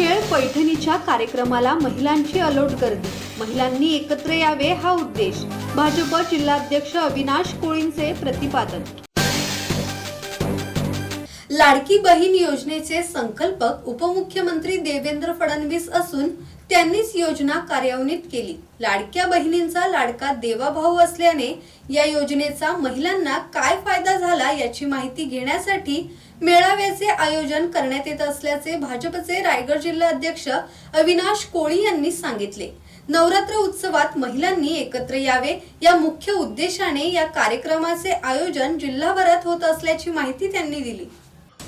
खेळ पैठणीच्या कार्यक्रमाला महिलांची अलोट गर्दी. महिलांनी एकत्र यावे हा उद्देश. भाजप जिल्हाध्यक्ष अविनाश कोळींचे प्रतिपादन. लाडकी बहीण योजनेचे संकल्पक उपमुख्यमंत्री देवेंद्र फडणवीस असून त्यांनीच योजना कार्यान्वित केली. लाडक्या बहिणींचा लाडका देवाभाऊ असल्याने या योजनेचा महिलांना काय फायदा झाला याची माहिती घेण्यासाठी मेळाव्याचे आयोजन करण्यात येत असल्याचे भाजपचे रायगड जिल्हा अध्यक्ष अविनाश कोळी यांनी सांगितले. नवरात्र उत्सवात महिलांनी एकत्र यावे या मुख्य उद्देशाने या कार्यक्रमाचे आयोजन जिल्हाभरात होत असल्याची माहिती त्यांनी दिली.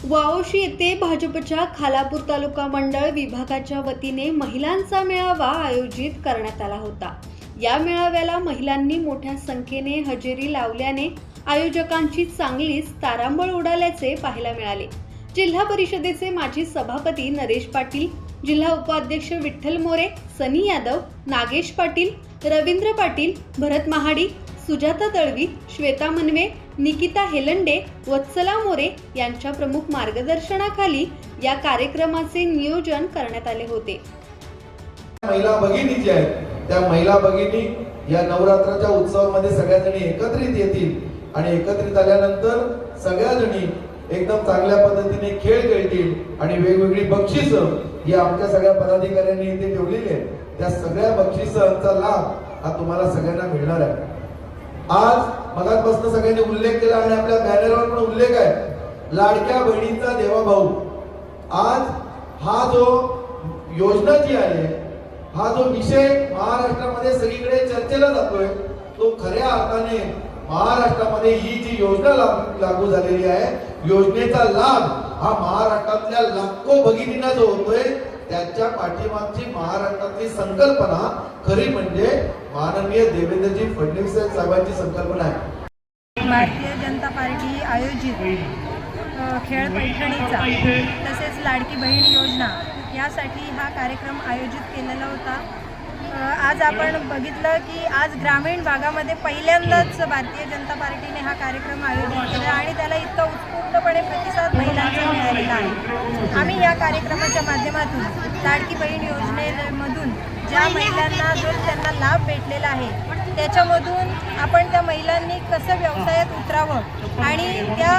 वाओशी येथे भाजपच्या खालापूर तालुका मंडळ विभागाच्या वतीने महिलांचा मेळावा आयोजित करण्यात आला होता. या मेळाव्याला महिलांनी मोठ्या संख्येने हजेरी लावल्याने आयोजकांची चांगलीच तारांबळ उडाल्याचे पाहायला मिळाले. जिल्हा परिषदेचे माजी सभापती नरेश पाटील जिल्हा उपाध्यक्ष विठ्ठल मोरे सनी यादव नागेश पाटील रवींद्र पाटील भरत महाडी सुजाता दळवी श्वेता मनवे निकिता हेलंडे वत्सला मोरे यांच्या प्रमुख मार्गदर्शनाखाली या कार्यक्रमाचे नियोजन करण्यात आले होते. महिला भगिनी ज्या आहेत त्या महिला भगिनी या नवरात्राच्या उत्सवामध्ये सगळ्या जणी एकत्रित येतील आणि एकत्रित आल्यानंतर सगळ्या जणी एकदम चांगल्या पद्धतीने खेळ खेळतील आणि वेगवेगळी बक्षिस ही आमच्या सगळ्या पदाधिकाऱ्यांनी इथे ठेवलेली आहेत. त्या सगळ्या बक्षिसांचा लाभ हा तुम्हाला सगळ्यांना मिळणार आहे. आज मगापासून सगळ्यांनी उल्लेख केला आणि आपल्या बॅनरवर पण उल्लेख आहे. लाडक्या बहिणींचा देवाभाऊ आज हा जो योजना जी आहे हा जो विषय महाराष्ट्रामध्ये सगळीकडे चर्चेला जातोय तो खऱ्या अर्थाने महाराष्ट्रामध्ये ही जी योजना लागू झालेली आहे योजनेचा लाभ हा महाराष्ट्रातल्या लाखो भगिनींना जो होतोय त्याच्या पाठीमागची महाराष्ट्रातली संकल्पना खरी म्हणजे माननीय देवेंद्रजी फडणवीस साहेबांची संकल्पना आहे. भारतीय जनता पार्टी आयोजित खेळ पैठणीचा तसेच लाडकी बहीण योजना यासाठी हा कार्यक्रम आयोजित केलेला होता. आज आपण बघितलं की आज ग्रामीण भागामध्ये पहिल्यांदाच भारतीय जनता पार्टीने हा कार्यक्रम आयोजित केला आणि त्याला इतकं पूर्णपणे प्रतिसाद महिलांचा मिळालेला आहे. आम्ही या कार्यक्रमाच्या माध्यमातून लाडकी बहीण योजनेमधून ज्या महिलांना जो त्यांना लाभ भेटलेला आहे त्याच्यामधून आपण त्या महिलांनी कसं व्यवसायात उतरावं आणि त्या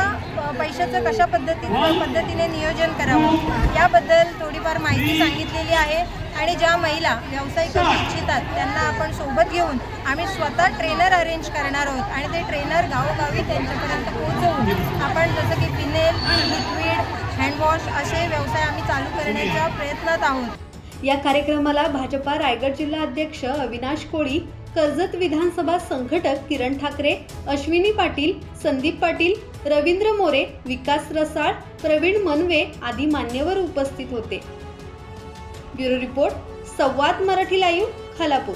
पैशाचं कशा पद्धतीने पद्धतीने नियोजन करावं याबद्दल थोडीफार माहिती सांगितलेली आहे. आणि ज्या महिला व्यवसाय करू इच्छितात त्यांना आपण सोबत घेऊन आम्ही स्वतः ट्रेनर अरेंज करणार आहोत आणि ते ट्रेनर गावोगावी त्यांच्यापर्यंत पोहोचवून आपण जसं जेल लिक्विड हँडवॉश असे व्यवसाय आम्ही चालू करण्याच्या प्रयत्नात आहोत. या कार्यक्रमाला भाजपा रायगड जिल्हा अध्यक्ष अविनाश कोळी कर्जत विधानसभा संघटक किरण ठाकरे अश्विनी पाटील संदीप पाटील रवींद्र मोरे विकास रसाळ प्रवीण मनवे आदी मान्यवर उपस्थित होते. Bureau report Samvad Marathi live Khalapur.